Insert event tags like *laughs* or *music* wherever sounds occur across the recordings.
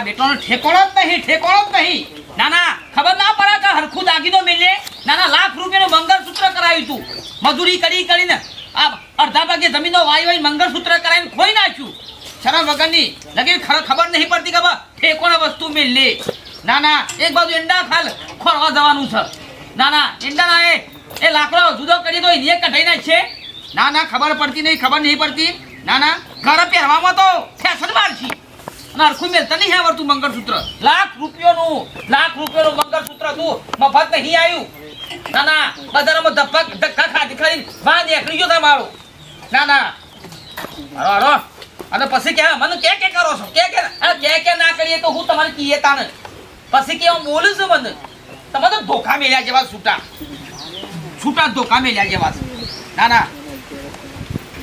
આ બેટોનો ઠેકોણો જ નહીં, ઠેકોણો જ નહીં. ના ના ખબર ના પડે કે હરખું દાગીનો મેલે? ના ના લાખ રૂપિયાનું મંગળસૂત્ર કરાવ્યું તું. મજૂરી કરી કરીને આ અડધા ભાગે જમીનો વાઈ વાઈ મંગળસૂત્ર કરાવીને ખોઈ નાખ્યું. શરમ વગરની લગી ખબર નહીં પડતી કે ઠેકોણ વસ્તુ મેલે. ના ના એક બાજુ એંડા ખાલ, ખોરવા જવાનું છે. ના ના એંડા ના એ લાકડો જુદો કરી દો એ કઢાઈ છે. ના ના ખબર પડતી નહીં, ખબર નહીં પડતી. ના ના ઘર પહેરવામાં તો ફેશન મારશી. અને હરખું તને હે આવડતું મંગળસૂત્ર? લાખ રૂપિયાનું લાખ રૂપિયાનું મંગળસૂત્ર તું મફત નહીં આવ્યું ના ના બજારમાં ધબ્બક ધક્કા ખાધી ખાઈ વાહ નીકળી ગયો તમારો ના ના. હારો હારો અને પછી કે મને કે કે કરો છો? કે કે કે કે ના કરીએ તો હું તમારે કીએ તાને? પછી કે હું બોલું છું મને. તમે તો ધોખા મેલ્યા જેવા છૂટા. છૂટા ધોખા મેલ્યા જેવા ના ના.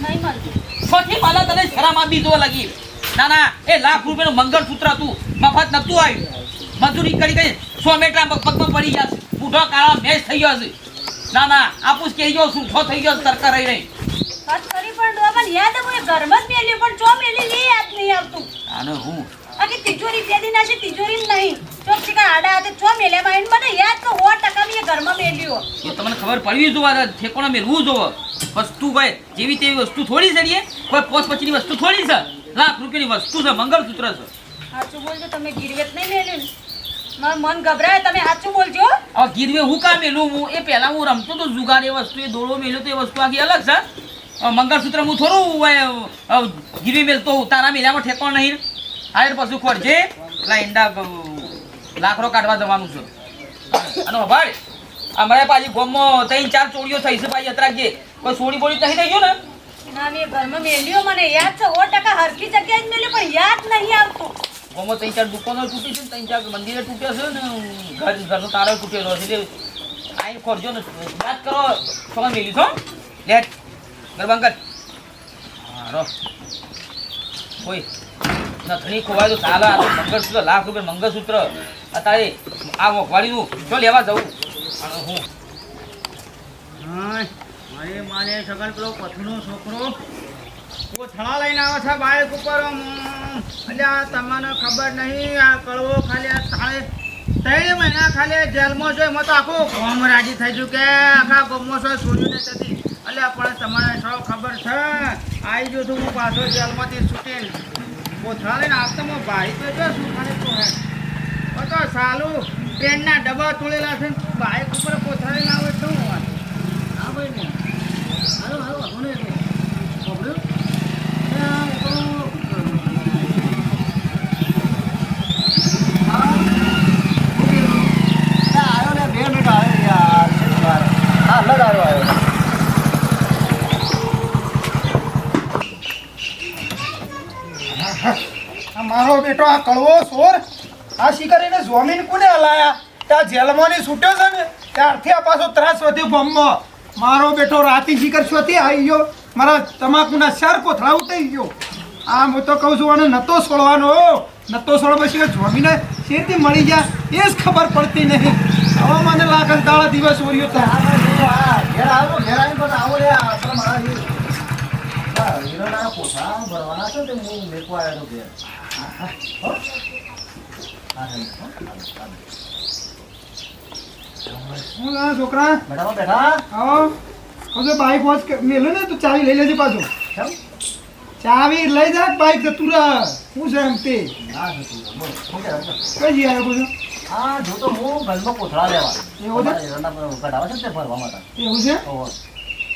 નહીં મળતું. માલા તને શરામાં બીજો લગી. ના ના એ લાખ રૂપિયાનું મંગળસૂત્ર હતું. મફત નતું આવ્યું. મજૂરી કરી કરી સો મીટર પગમાં પડી ગયા છે. બુઢો કાળા મેચ થઈ ગયો છે. ના ના આપુસ કહી ગયો સુઠો થઈ ગયો સરકાર રહી રહી. વાત કરી પણ ડોબા યાદ હું ઘરમાં જ મેલ્યું પણ ચો મેલી યાદ નહીં આવતું. આને હું? આખી તિજોરી પેદી ના છે તિજોરી નહીં. ચોક ચીકા આડા હાથે ચો મેલ્યા માં મને યાદ તો સો ટકા મેં ઘરમાં મેલ્યું તમને ખબર પડવી જોવા ઠેકોણા મેળવું જોવો. વસ્તુ ભાઈ જેવી તેવી વસ્તુ થોડી છે કોઈ પોસ પછીની વસ્તુ થોડી છે? લાખ રૂપિયાની વસ્તુ છે મંગળસૂત્ર છે. સાચું બોલજો તમે ગીરવેત નહીં મેલ્યું? મારું મન ગભરાય તમે સાચું બોલજો. આ ગીરવે હું કા મેલું? હું એ પહેલા હું રમતો તો જુગાર એ વસ્તુ એ દોડો મેલ્યો તો એ વસ્તુ આખી અલગ છે મંગળસૂત્ર હું થોડું ગીરવે મેલતો તારા મેલ્યામાં ઠેકો નહીં. હાયર પછી ખોરજે પેલા ઈંડા લાકડો કાઢવા જવાનું છે. અને ભાઈ અમારે પાછી ગોમમાં ત્રણ ચાર ચોરીઓ થઈ છે ભાઈ અત્યારે કોઈ સોડી બોડી થઈ થઈ ગયું ને ના મેં ઘરમાં મેલ્યો મને યાદ છે સો ટકા હરખી જગ્યાએ જ મેલ્યું પણ યાદ નહીં આવતું. ત્રણ ચાર દુકાનો તૂટી છે ને ત્રણ ચાર મંદિરે તૂટ્યો છે ને ઘર ઘરનો તારો તૂટેલો છે એટલે આઈને ખોરજો ને વાત કરો છોકરા મેલી છો લેટ ગરબાંકર હારો કોઈ નથણી ખોવાય તો ચાલે આ તો મંગળસૂત્ર લાખ રૂપિયા મંગળસૂત્ર. અત્યારે આ મોંઘવાડીનું જો લેવા જવું. હું. મારી માને સગન પેલો પથનો છોકરો. કોથળા લઈને આવે છે બાઇક ઉપર. અલ્યા, તમને ખબર નહીં, આ કડવો ખાલી આ તાળે ત્રણ મહિના ખાલી જેલમાં છે, એમાં તો આખો ગોમ રાજી થઈ ગયું કે આખા ગોમમાં છે નહીં થતી. અલ્યા, પણ તમને સૌ ખબર છે આવી ગયો છું હું પાછો જેલમાંથી છૂટીને. કોથળા લઈને આવતો હું ભાઈ તો જો શું ખાલી તો હે. તો સાલું ટ્રેનના ડબ્બા તોડેલા છે ને બાઇક ઉપર કોથળા લઈને આવે શું હા, ભાઈ, ને. મારો બેટો આ કડવો સોર. આ શિકારીને જમીન કોને હલાયા? ત્યાં જેલમાંની છૂટ્યો છે ને? ત્યારથી આ પાછો ત્રાસ વધ્યો બોમ્બમાં મારો બેઠો રાતી શિકાર શોથી આવી ગયો. મારા તમાકુના ચાર કોથળા ઉઠાઈ ગયો. આ હું તો કહું છું, આને નતો છોડવાનો નતો છોડવા પછી જમીને શેરથી મળી ગયા. એ જ ખબર પડતી નહીં. હવે મને લાગે દાડા દિવસ ઓર્યો તો. ભરવાના છે. હા, હા, હો? હા, હા, હો? હા, હા. શું આ છોકરા. બેઠા હો, બેઠા? આવો. હવે બાઈક વોચ મેલો ને તું ચાવી લઈ લેજે પાછું. ચાવી લઈ જા બાઈક જતું રહે શું છે એમ તે. હા? કઈ જઈ આવ્યો છું હા જો તો હું કોથળા લેવા. એવું છે? અમારા હીરોના પર કઢાવે છે તે ભરવા માટે. એવું છે?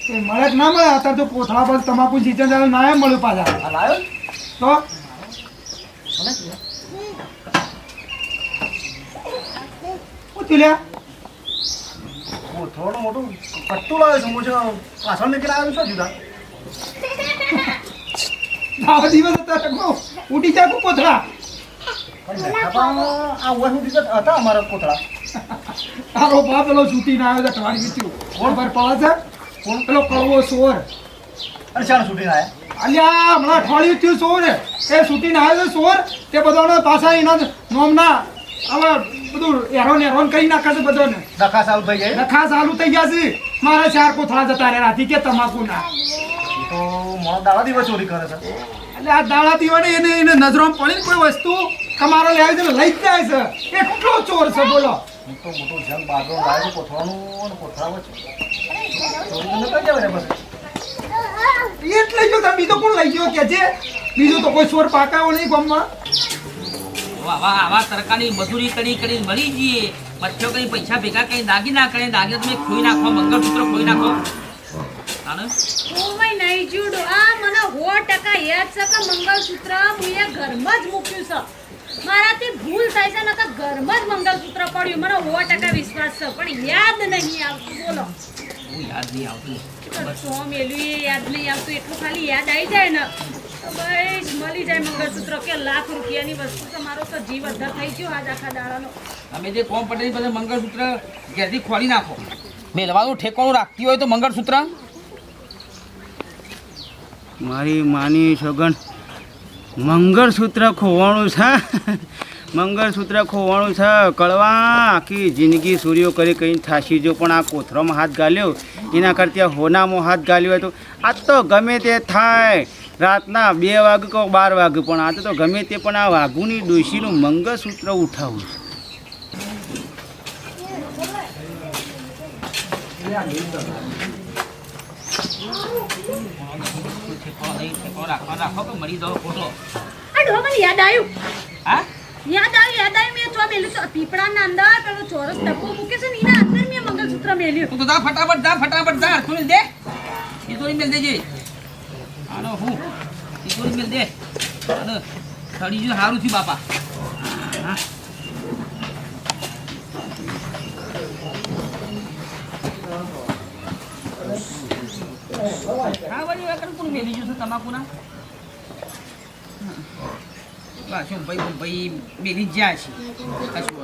એ મળે જ ના મળે? અત્યારે તો કોથળા પર તમાકુ સિંચન ચાલે ના એમ મળ્યું પાછા. આ તો? શું લ્યા. કોથળાનું મોટું કટ્ટું લાવે છે હું છે પાછળ નીકળી આવ્યો છું જુદા આવો દિવસ હતા ઉડી જા તું કોથળા. આ ઓય સુધી હતા અમારા કોથળા. તારો બાપ પેલો છૂટીને આવ્યો છે તમારી બીચું કોણ? પર પડે છે? કોણ? પેલો કડવો સોર. અને ચાલો છૂટીને આવ્યા અલ્યા હમણાં અઠવાડિયું થયું સોર. એ છૂટીને આવ્યો છે સોર. તે બધાને પાછા એના નોમના હવે બધું હેરોન હેરોન કરી નાખે છે બધાને. દખા સાલ થઈ જાય? નખા ચાલુ થઈ ગયા છે. મારા ચાર કોથળા જતા રહ્યા રાતી કે તમાકુ ના. તો મોણો દાડા દિવસ ચોરી કરે છે. એટલે આ દાડા દીવાને એને એને નજરો પડી ને કોઈ વસ્તુ તમારો લે આવી છે લઈ જ જાય છે. એટલો ચોર છે બોલો. મોટો મોટો જંગ બાજરો લાવે છે. કોથળાનું અને કોથળા વચ્ચે એટલે જો તમે બીજો કોણ લઈ ગયો કે જે? બીજો તો કોઈ ચોર પાકાયો નહીં ગામમાં આવા આવા તરકાની મજૂરી કરી કરી મળી જઈએ. બચ્ચો કઈ પૈસા ભેગા કઈ દાગી ના કરે દાગી તમે ખોઈ નાખો મંગળસૂત્ર ખોઈ નાખો? નહીં જુડો આ મને સો ટકા યાદ છે કે મંગળસૂત્ર હું ઘરમાં જ મૂક્યું છે. મારાથી ભૂલ થાય છે નકર ઘરમાં જ મંગળસૂત્ર પડ્યું. મને સો ટકા વિશ્વાસ છે પણ યાદ નહીં આવતું. બોલો. યાદ નહીં આવતું. સો મેલ્યું યાદ નહીં આવતું. એટલું ખાલી યાદ આવી જાય ને. મળી જાય મંગળસૂત્ર કે લાખ રૂપિયાની વસ્તુ તો તો જીવ અધર થઈ ગયો આજ આખા દાડાનો. તમે જે કોમ પટેલ બધા મંગળસૂત્ર ઘેરથી ખોલી નાખો. મેલવાનું ઠેકાણું રાખતી હોય તો મંગળસૂત્ર? મારી માની સગન મંગળસૂત્ર ખોવાણું છે. મંગળસૂત્ર ખોવાણું છે. કળવા આખી જિંદગી સૂર્યો કરી કઈ થાશી જો પણ આ કોથરામાં હાથ ગાલ્યો એના કરતાં હોનામાં હાથ ગાલ્યો હોય તો આ તો ગમે તે થાય. રાતના બે વાગે કહો બાર વાગે પણ આ તો ગમે તે પણ આ વાઘુની ડોશીનું મંગળસૂત્ર ઉઠાવું ફટાફટ જા ફટાફટ જા તું દે. તો મેલ દેજે. આનો હું? તિજોરી મેલ દે. અને સડી જો સારું થયું બાપા. હા. હા, વળી આગળ કોણ મેલી જો તમાકુના? શું, ભાઈ ભાઈ મેલી જાય છે. કશું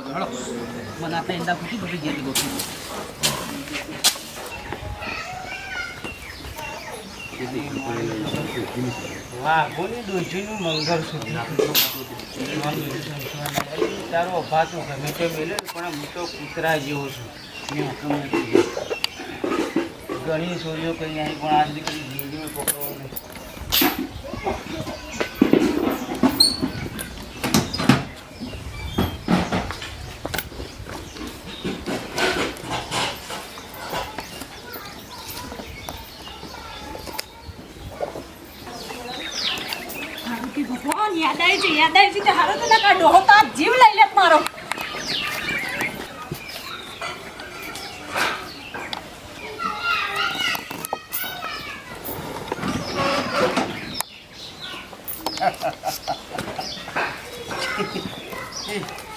મને આપણે પેંડા ફૂટી બધું જેટલી ગોઠવી. વાઘોની ડોશીનું મંગળસૂત્ર તારો અભા તો ગમે તે મેલે, પણ હું તો કૂતરા જેવો છું. ઘણી છોરીઓ કઈ અહીં પણ આજ દીકરી જિંદગીમાં પકડવો નહીં હારું કે ભગવાન, યાદ આવી છે હારો તો ના કાઢો. હો તો જીવ લઈ લે મારો.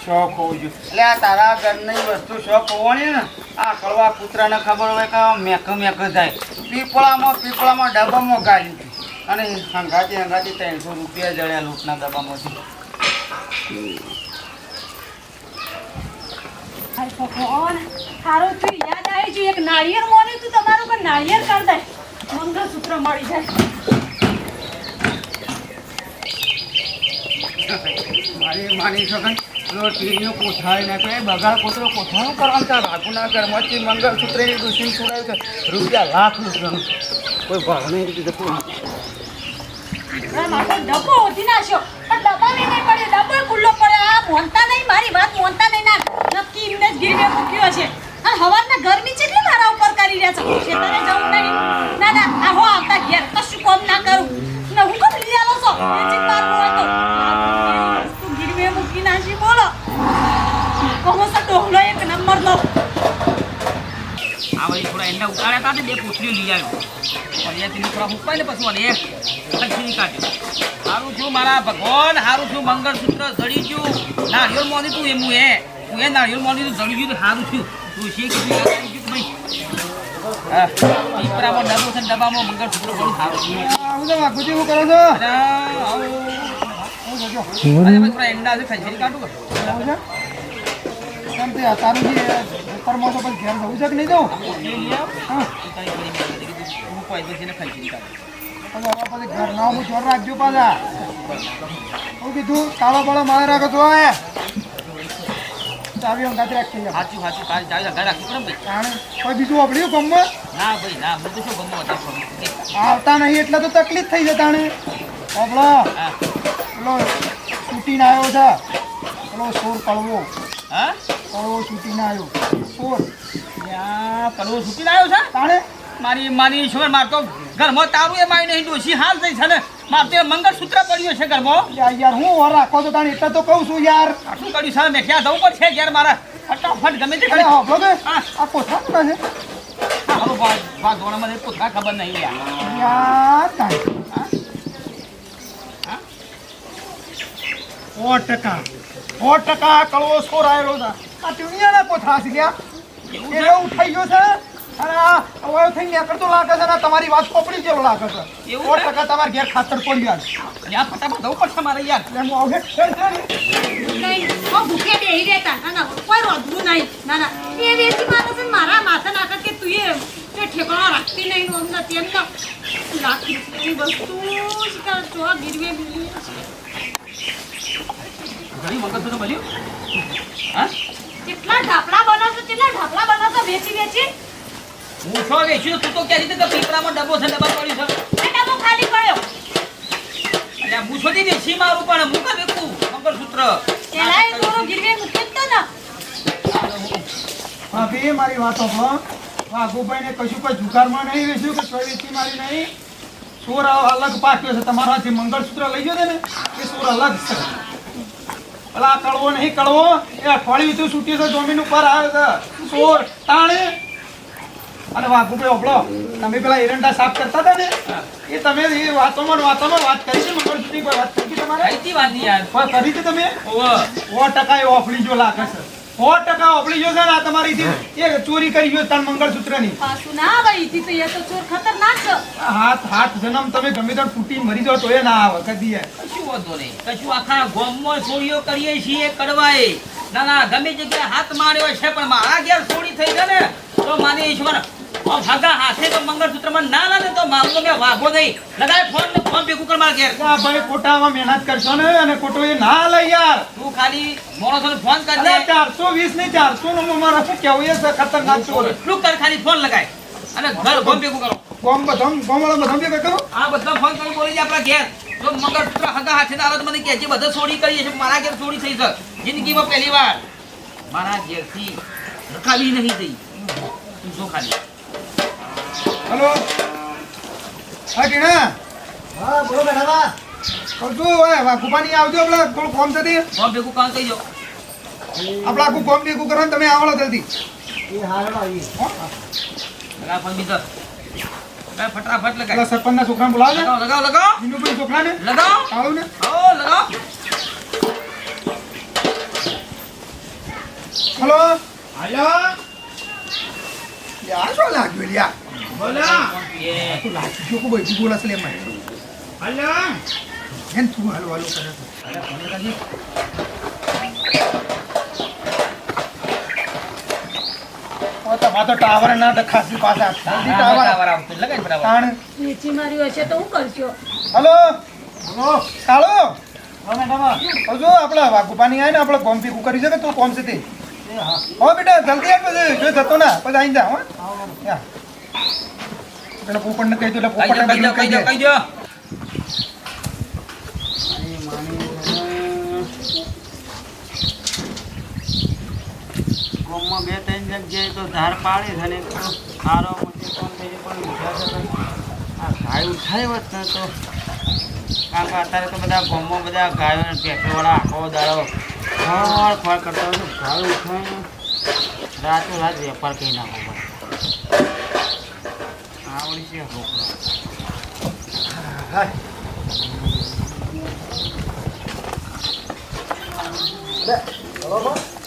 શોખ હોવું જોઈએ. એટલે આ તારા ઘરની વસ્તુ શોખ હોવાની ને, આ કડવા કૂતરાને ખબર હોય કે મેક મેક જાય. પીપળામાં પીપળામાં ડબ્બામાં ગાડી અને હંગાતી હંગાતી ત્રણસો રૂપિયા જળ્યા લૂંટના દબામાંથી. હારું તું યાદ આવી છે એક નાળિયેર મોને તું તમારું પણ નાળિયેર કર દે. મંગળસૂત્ર મળી જાય. મારી માની પેલો ટીવીનો કોઠાઈ નાખે બગાડ કોતરો કોઠાનું કરવાનું ત્યાં રાખુના ઘરમાંથી મંગળસૂત્રની દુષિન છોડાય છે. રૂપિયા લાખ રૂપિયાનું કોઈ ભાવ નહીં જતું આ મારો ડબ્બો ઓધી નાખ્યો પણ ડબ્બા નહીં પડે, ડબ્બો ખુલ્લો પડે. આ મોનતા નહીં, મારી વાત મોનતા નહીં ના. નક્કી એમને જ ગીરવે મૂક્યો છે. આ હવારના ગરમી છે એટલે મારા ઉપર કરી રહ્યા છે. ખેતરે જવું નહીં. ના ના, આ હો આવતા ઘેર. કશું કોમ ના કરું. ને, હું કમ લઈ છો? એ ચિંતા તો આ વસ્તુ ગીરવે મૂકી નાખી બોલો કહો છો ડોહલો એક નંબર નો આ વળી થોડા એંડા ઉતાર્યા હતા ને બે પૂછડીઓ લઈ આવ્યો. અને તેની થોડા મૂકવાય ને પછી મને ખર્ચી કાઢ્યો સારું થયું મારા ભગવાન સારું થયું મંગળસૂત્ર જડી ગયું. નાળિયેર મોની તું એમ હું? એ હું એ નાળિયેર મોની તું જડી ગયું તો સારું છું તું છે યાદ ગયું ભાઈ. પીપરામાં છે ડબ્બામાં મંગળસૂત્ર પડ્યું સારું થયું. આવું તો કરો છો? આવું. એંડા છે ખંજરી કાઢું છે? કેમ તે તારું જે પેપરમાં તો પછી ઘેર જવું છે કે નહીં જવું? પછી પછી ઘરના હું ચોર રાખજો પાછા. હું કીધું તાળો બાળો મારે રાખો એ ચાવી અંગાત રાખી જાય સાચું સાચું તારી ચાવી લગાવી રાખી પડે ભાઈ. તાણે? કોઈ બીજું વાપર્યું ગમમાં? ના ભાઈ ના તો શું આવતા નહીં એટલે તો તકલીફ થઈ જતા બાબલો હા. પેલો તૂટીને આવ્યો છે. પેલો સોર કળવો. હા? કળવો છૂટીને આવ્યો. કોણ યા કડવો છૂટી આવ્યો છે? તાણે? મારી મારી ઈશ્વર માર તો ઘરમાં તારું એ મારી નહીં ડોસી હાલ થઈ છે ને. માર તો મંગળસૂત્ર પડ્યું છે ઘરમાં. યાર યાર હું ઓર રાખો તો તાણે? એટલે તો કહું છું યાર. શું કર્યું છે? મેં ક્યાં જવું પડશે યાર મારા? ફટાફટ ગમે તે કરે. હા. આ કોઠા કોના છે હાલો બા બા ધોરણ મને પોતા ખબર નહીં યાર. યાર તાણે. હા? ટકા. સો ટકા કળવો છે. આ ટીણીયાના કોથળા છે? લ્યા એવું ઉઠાઈ ગયો છે? અને આ હવે થઈ નીકળતો લાગે છે ને તમારી વાત કોપડી જેવો લાગે છે. એવું સો? ટકા તમારે ઘેર ખાતર પડી યાર અને ફટાફટ જવું પડશે મારે યાર. એટલે હું ઓ ભૂખે બેહી રહેતા. ના ના કોઈ રોધવું નહીં. ના ના. એ વેચી મારે છે મારા માથે નાખે કે તું એ ઠેકાણો રાખતી નહીં અમને તેમ ના. લાખ વસ્તુ ગીરવે ઘણી મંગળસૂત્ર મળ્યું હા? કેટલા ઢાપલા બનાવશો કેટલા ઢાપલા બનાવશો વેચી વેચી? હું છો વેચ્યું તું તો ક્યાં રીતે પીપળામાં ડબ્બો છે ડબ્બા પડ્યું છે? ડબ્બો ખાલી પડ્યો. એટલે હું છોડી વેચી મારું પણ હું કાં વેચું મંગળસૂત્ર. એ દોરો ગીરવે મૂકે તો ના. હા બે મારી વાત સાંભળો વાઘુભાઈને કશું કોઈ જુગારમાં નહીં વેચ્યું કે કોઈ વેચી મારી નહીં? સોર અલગ પાક્યો છે તમારા જે મંગળસૂત્ર લઈ ગયો ને એ સોર અલગ છે. પેલા કડવો નહીં કડવો. એ અઠવાડિયું તો છૂટી છે જમીન ઉપર આવ્યો છે. ચોર તાણે. અને વાઘુભાઈ ઓબળો તમે પેલા એરંડા સાફ કરતા હતા ને? એ તમે એ વાતોમાં વાતોમાં વાત કરી છે મંગળસૂત્રની કોઈ વાત કરી તમારે? વાત યાર? કરી છે તમે? સો ટકા એ ઓફળી જો લાગે છે. સો ટકા ઓફળી જો છે ને આ તમારી થી એ ચોરી કરી ગયો તાર મંગળસૂત્રની. પાછું ના આવે ઈથી તો એ તો ચોર ખતરનાક છે. હાથ હાથ જન્મ તમે ગમે તો તૂટી મરી જાઓ તો એ ના આવે કદી કશું વાંધો નહીં. કશું આખા ગામમાં ચોરીઓ કરીએ છીએ કડવાએ. ના ના ગમે જગ્યાએ હાથ માર્યો છે પણ મારા ઘેર ચોરી થઈ છે ને તો માની ઈશ્વર ભાગા હાથે તો મંગળસૂત્રમાં ના લાગે તો મારું તો મેં વાગો નહીં. લગાય ફોન ને ફોન ભેગું કર મારા ઘેર. આ ભાઈ ખોટામાં મહેનત કરશો ને અને ખોટો એ ના લે યાર. તું ખાલી મોણસોને ફોન કર દે ચારસો વીસ ને ચારસો નો મારા શું કેવું એ છે ખતરનાક ચોર. એટલું કર ખાલી ફોન લગાય. અને ઘર ફોન ભેગું કરો. ફોન બધા ગોમવાળા બધા ભેગા કરો. આ બધા ફોન કરી બોલી જાય આપણા ઘેર. જો મંગળસૂત્ર હગા હાથે ના આવે તો મને કહેજે બધા ચોરી કરીએ છે મારા ઘેર ચોરી થઈ છે. જિંદગીમાં પહેલી વાર. મારા ઘેરથી રકાવી નહીં થઈ. તું જો ખાલી. હલો. હા ટીણા. હા બોલો બેઠા કરજો હવે વાઘુપાની આવજો આપણે થોડું કોમ થતી ફોન ભેગું કામ થઈ જાઓ. આપણે આખું કોમ ભેગું કરો ને તમે આવડો જલ્દી. એ હારો આવી લગા ફોન બીજો. ફટાફટ પેલા લગાય સરપંચના છોકરાને બોલાવજો લગાવ લગાવ લગાવ. વિનુભાઈ છોકરાને. લગાવ. આવું ને. ઓ લગાવ. હલો. હાલો. યાર શું લાગ્યું યાર તું લાગી ગયો કોઈ બીજું બોલાશે લે મને હાલો એમ તું હાલો હાલો કરે તમારે ટાવર ના દખાસી પાછા. જલ્દી ટાવર. બરાબર આવતું લગાય બરાબર. તાણ. વેચી માર્યું હશે તો હું કરશો? હલો. હલો. કાળો હજુ આપણે વાઘુપાની આવે ને આપણે કોમ ભેગું કરી શકે તું કોમ છે તે? હો. બેટા જલ્દી આવ પછી. જો થતો ના. પછી આવી જા હો. પેલા પોપટને કહી દો એટલે પોપટને કહી કહી કહી દો કહી દો. ગામમાં બે ત્રણ જગ્યાએ તો ધાર પાડી છે ને એક તો ખારો મોટી કોણ થઈ પણ ઉઠ્યા આ ગાય ઉઠાય હોત ને તો કારણ કે અત્યારે તો બધા ગામમાં બધા ગાયો ને ટ્રેક્ટરવાળા આખો દાડો ખોળ કરતા હોય તો ગાય ઉઠાય રાતો રાત વેપાર કહી પડે. આવડી છે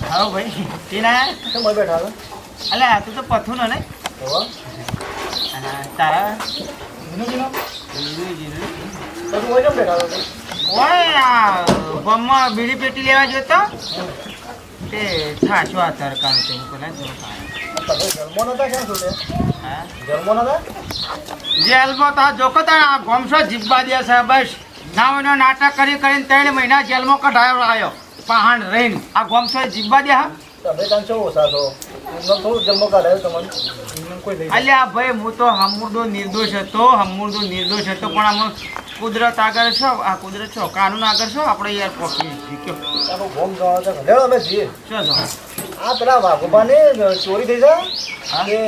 હાલો ભાઈ ટીના કેમ બેઠા છો? અલે તું તો પથું ને હોવે. અને તારા તો તું ઓય કેમ બીડી પેટી લેવા જોતો તે આ તરકાનું તે પેલા થોડું તમે જેલમાં તો જોકો તાર આ ગોમસો જીબ્બા દે છે બસ. નાવનો નાટક કરી કરીને ત્રણ મહિના જેલમાં કઢાયો આવ્યો પહાણ રહીને. આ ગોમસો જીબ્બા દે હા. તમે કાંઈ ઓછા છો? અલ્યા ભાઈ હું તો હમુરદો નિર્દોષ હતો હમુરદો નિર્દોષ હતો પણ આમ કુદરત આગળ છો? આ કુદરત છો? કાનૂન આગળ છો? આપણે યાર પોકી શીખ્યો આપણું ગોમ જવાનું છે લેડો અમે જઈએ આ પેલા વાઘોબાને ચોરી થઈ છે કે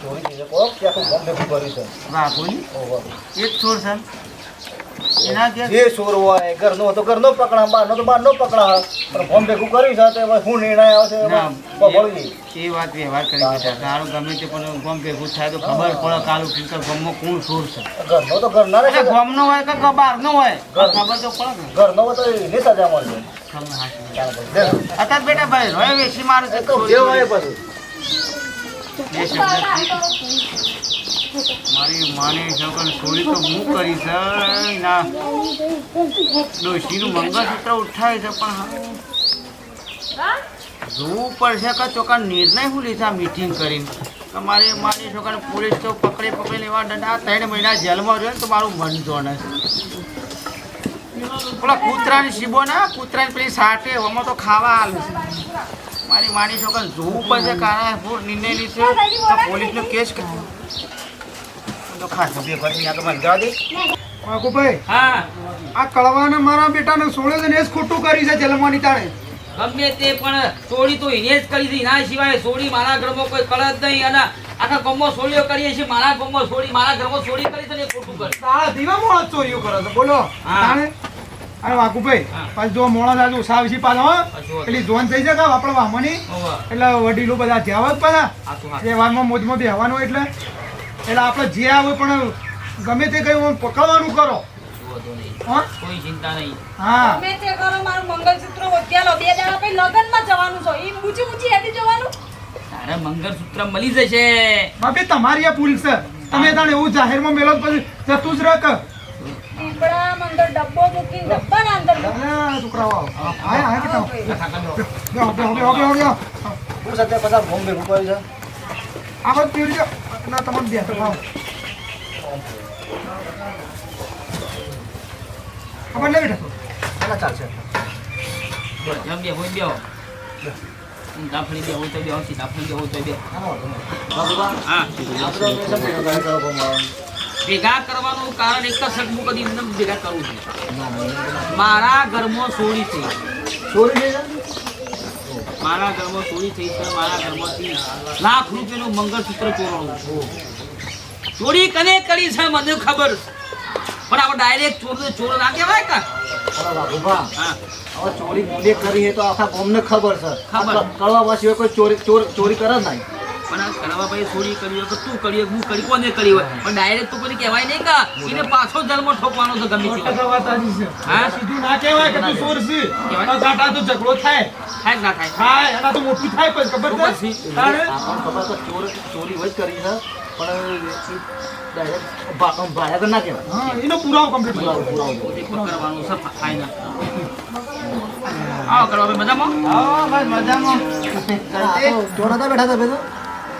ચોરી થઈ છે કોક કે આખું ગોમ ભેગું કર્યું છે? વાહ એક ચોર છે. જે સોર હોય ઘરનો તો ઘરનો પકડા બહારનો તો બહારનો પકડા પણ ગોમ ભેગું કર્યું છે તો શું નિર્ણય આવશે એ વાત પકડવી એ વાત વ્યવહાર કરી બેઠા તારું ગમે તે પણ ગમ ભેગું થાય તો ખબર પડે કાલુ ફિલ્ટર ગમમાં કોણ સોર છે ઘરનો તો ઘરના રહે ગમનો હોય કે બહારનો હોય? ખબર તો પડે ઘરનો હોય તો એની સજા મળશે. અત્યારે બેટા ભાઈ રોય વેસી મારે છે. તો જે હોય પછી બે શબ્દ મારી માને છોકર ચોરી તો હું કરી છે ના. ડોશીનું મંગળસૂત્ર ઉઠાય છે પણ હા, જોવું પડશે કે ચોકા નિર્ણય હું લીધા મીટિંગ કરીને. કે મારે મારી છોકરાને પોલીસ તો પકડી પકડી લેવા દંડા ત્રણ મહિના જેલમાં રહ્યો ને તો મારું મન છે. પેલા કૂતરાની શીબો ના કૂતરાની પેલી સાટે એમાં તો ખાવા હાલ મારી માની છોકરાને જોવું પડશે કારણ હું નિર્ણય લીધો પોલીસનો કેસ કર્યો તો ખાસ બે ફરી તો મને જવા દે. વાઘુભાઈ હા. આ કળવાને મારા બેટાને સોળે છે ને એ જ ખોટું કરી છે જલમવાની તાણે. ગમે તે પણ સોળી તો એને જ કરી છે. એના સિવાય સોળી મારા ઘરમાં કોઈ કળત નહીં. અને આખા ગમો સોળીઓ કરીએ છીએ. મારા ગમો સોળી મારા ઘરમાં સોળી કરી છે ને ખોટું કરે. તારા દીવા મોળા ચોરીઓ કરે છે. બોલો. હા. તાણે. અરે વાકુભાઈ પછી જો મોળા થાય તો ઉસાવશી પાછો એટલે જોન થઈ જાય આપણે વામની એટલે વડીલો બધા જ્યાં પાછા. એ વારમાં મોજમાં બેહવાનું એટલે. એટલે આપણે જે આવે પણ ગમે તે કઈ પકડવાનું કરો. કોઈ ચિંતા નહીં. હા. તમે તે કરો મારું મંગળસૂત્ર હોત્યાલો બે દાડા પછી લગનમાં જવાનું છો. ઈ ઊંચી ઊંચી હેડી જવાનું. તારે મંગળસૂત્ર મળી જશે. બાપી તમારી આ ભૂલ છે. તમે તાણે એવું જાહેરમાં મેલો પછી જતું જ રક પીપળામાં અંદર ડબ્બો મૂકીને ડબ્બાના અંદર મૂકી. છોકરાઓ છે આ બધું ના તમારે બે. આ બધું લઈ બેઠા. ચાલશે. જમ બે હોય બેહો. દાફળી બે હોય તો બે હોય દાફડી બે હોય તો બે. નહીં. ભેગા કરવાનું કારણ એક જ છે કે કદી ભેગા કરું છું. મારા ઘરમાં સોળી થઈ સોળી થઈ છે? મારા ઘરમાં ચોરી થઈ છે મારા ઘરમાંથી લાખ રૂપિયાનું મંગળસૂત્ર ચોરાણું ચોરી કને કરી છે મને ખબર પણ આપણે ડાયરેક્ટ ચોર ચોર ના કહેવાય કે હવે ચોરી કરી છે તો આખા ગામને ખબર છે ખબર. કડવા સિવાય કોઈ ચોરી ચોર- ચોરી કરે નહીં પણ આ કરવા ભાઈ ચોરી કરી હોય કે તું કરી હોય, હું કરી કોને કરી હોય પણ ડાયરેક્ટ તો કોઈ કહેવાય નહીં કે એને પાછો જન્મ ઠોકવાનો તો ગમે તે હોય. તો વાત સાચી છે. હા? સીધું ના કહેવાય કે તું ચોર છે. કહેવાય. આ ગાંઠા તો ઝઘડો થાય થાય ના થાય? થાય એના તો મોટું થાય પણ ખબર છે? ખબર ચોર ચોરી હોય કરી છે પણ ડાયરેક્ટ તો ના કહેવાય. એનો પુરાવો કમ્પ્લીટ પુરાવો પુરાવો પોતે છે થાય આવો કરવા મજામાં? હા ભાઈ મજામાં. ચોર હતા બેઠા હતા બેસો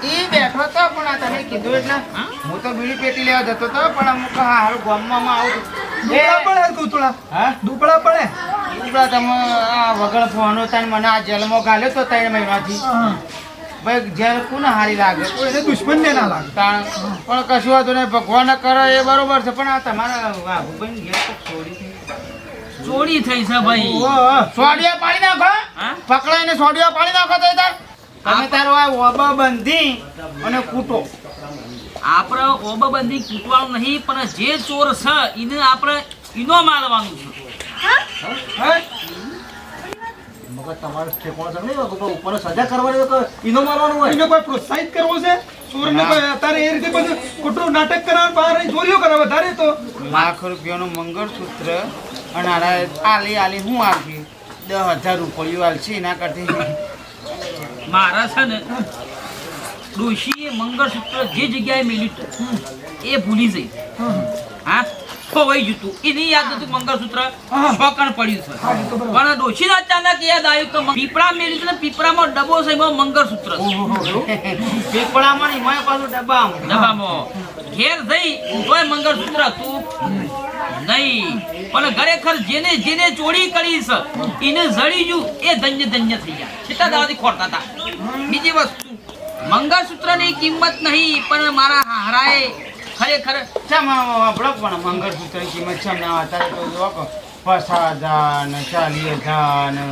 એ બેઠો તો પણ આ તમે કીધું એટલે. હું? તો બીડી પેટી લેવા જતો તો પણ અમુક હારું ગામમાં આવું. દુપડા પડે કૂતળા હા? દુબળા પડે? ઉપરા તમે આ વગર ફોનો તને મને આ જેલમાં ગાલ્યો તો ત્રણ મહિનાથી. હા. ભાઈ જેલ કોને હારી લાગે? એને દુશ્મન ને ના લાગે પણ કશું વાંધો નહીં ભગવાન કરે એ બરોબર છે. પણ આ તમારા ભૂપેન ઘેર કોક ચોરી થઈ ચોરી થઈ છે ભાઈ. સોડિયા પાડી નાખો? પકડાઈને સોડિયા પાડી નાખો તો તાર. તમે તારો આ ઓબા બંધી અને કૂટો. આપણે ઓબબંધી કૂટવાનું નહીં પણ જે ચોર છે એને આપણે ઈનો મારવાનું છે. હે? તમારે ઠેકોણો છે નહીં સજા કરવાની ઈનો મારવાનું હોય એને કોઈ પ્રોત્સાહિત કરવો છે? ચોરને કોઈ અત્યારે એ રીતે બધું ખોટું નાટક કરાવે બહાર ચોરીઓ કરે વધારે તો. લાખ રૂપિયાનું મંગળસૂત્ર અને આરા આલી આલી હું આપી? દસ હજાર રૂપિયો આલશે એના કરતી. મારા છે ને ડોશીએ મંગળસૂત્ર જે જગ્યાએ મેલ્યું હતું, એ ભૂલી જઈ. હા? ખોવાઈ જતું એની યાદ હતું મંગળસૂત્ર શોકણ પડ્યું છે. હા, એ તો બરાબર. પણ ડોશીને અચાનક યાદ આવ્યું કે પીપળા મેલ્યું છે ને પીપળામાં ડબ્બો છે એમાં મંગળસૂત્ર *laughs* પીપળામાં નહીં મેં પાછું ડબ્બામાં. ડબ્બામાં. ઘેર જઈ તોય મંગળસૂત્ર હતું. નહીં. પણ ખરેખર જેને જેને ચોરી કરી છે એને જડી ગયું એ ધન્ય ધન્ય થઈ ગયા. છેલ્લા દાવાથી ખોરતા હતા. બીજી વસ્તુ. મંગળસૂત્રની કિંમત નહીં પણ મારા હારાએ ખરેખર ચમ આપણો પણ મંગળસૂત્રની કિંમત છે ના અત્યારે તો જો કે પચાસ હજાર ને ચાલીસ હજાર ને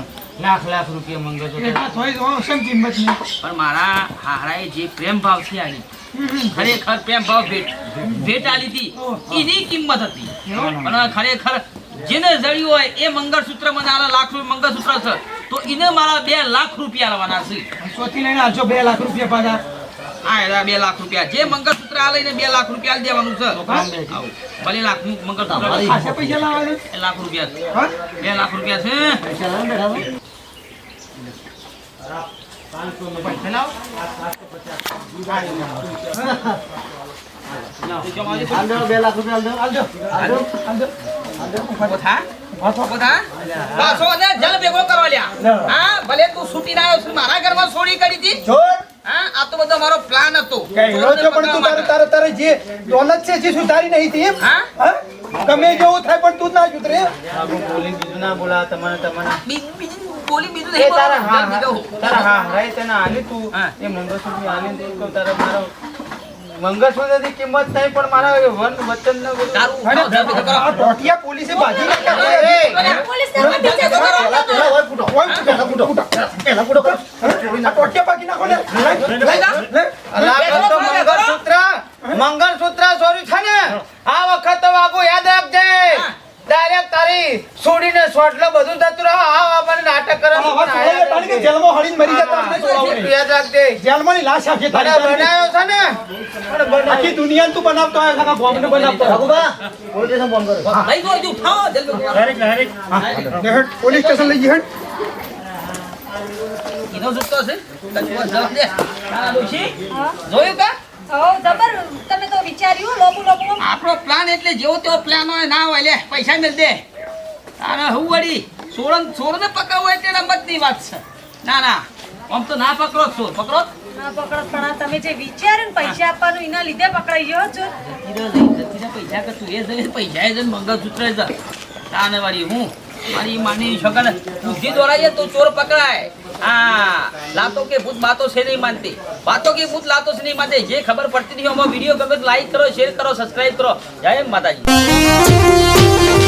લાખ લાખ રૂપિયા મંગળસૂત્ર કિંમત નહીં પણ મારા હારાએ જે પ્રેમ ભાવથી આલી ખરેખર પ્રેમ ભાવ ભેટ ભેટ આલી હતી. એની કિંમત હતી. પણ ખરેખર જેને જડ્યું હોય એ મંગળસૂત્ર મને આ લાખ રૂપિયા મંગળસૂત્ર છે. તો એને મારા બે લાખ રૂપિયા લાવવાના છે. સોથી લઈને આવજો બે લાખ રૂપિયા પાછા. આ બે લાખ રૂપિયા. જે મંગળસૂત્ર આ લઈને બે લાખ રૂપિયા દેવાનું છે. ભલે લાખ મંગળસૂત્ર લાખ રૂપિયા છે. બે લાખ રૂપિયા છે. બે લાખ રૂપિયા જલ ભેગો કરવા લ્યા. હા તું છૂટી ના મારા ઘરમાં સોડી કરી હતી. આ તો બધો મારો પ્લાન હતો. કહેલો છો પણ તું તારે તારે તારે જે દોલત છે જે સુધારી નહીં તે હા? હા? ગમે જેવું થાય પણ તું જ ના સુધરે આગળ બીજું ના બોલા તમારે તમારે બોલી બીજું નહીં તારા હા તારા હા હરાય તને આલી તું. એ મંગળસૂત્ર આલી ને તારા મારો મંગળસૂત્રની કિંમત નહીં પણ મારા વન વચન ને બધું પોલીસે બાજી મંગળસૂત્ર સોરી છે ને. આ વખત તો વાગુ યાદ રાખજે. ડાયરેક્ટ તારી છોડીને સોટલો બધું થતું રહે. આ આપણને નાટક કરે કે જેલમાં હળીને મરી જતા યાદ રાખજે. જેલમાંની લાશ આખી તારી બનાવ્યો છે ને? આખી દુનિયાને તું બનાવતો બનાવતો. પોલીસ સ્ટેશન ફોન કરો. લઈ દો હજુ ઉઠાવો જલ ભેગો કરો. પોલીસ સ્ટેશન લઈ જઈ હેડ. એનો છે? કચુઆ જવાબ દે. તારા ડોશી, હા. જોયું કા? હો, જબર તમે તો વિચાર્યું લોબુ લોબુ. આપણો પ્લાન એટલે જેવો તેવો પ્લાન હોય ના હોય લે પૈસા મેળ દે. તારે હું વળી? સોરણ સોરને પકડવો એટલે રમતની વાત છે. ના ના. આમ તો ના પકડો સોર પકડો? ના પકડો પણ તમે જે વિચાર્યું ને પૈસા આપવાનું એના લીધે પકડાઈ ગયો છો. પૈસા કે તું એ જ પૈસા એ મંગળસૂત્ર જ તાને વળી હું? મારી માની છોકરા બુદ્ધિ દોરાઈએ તો ચોર પકડાય. હા, લાતો કે ભૂત બાતો છે નહીં માનતી. બાતો કે ભૂત લાતો છે નહીં માનતી. જે ખબર પડતી નહીં અમારો વીડિયો ગમે લાઈક કરો શેર કરો સબસ્ક્રાઇબ કરો. જય માતાજી.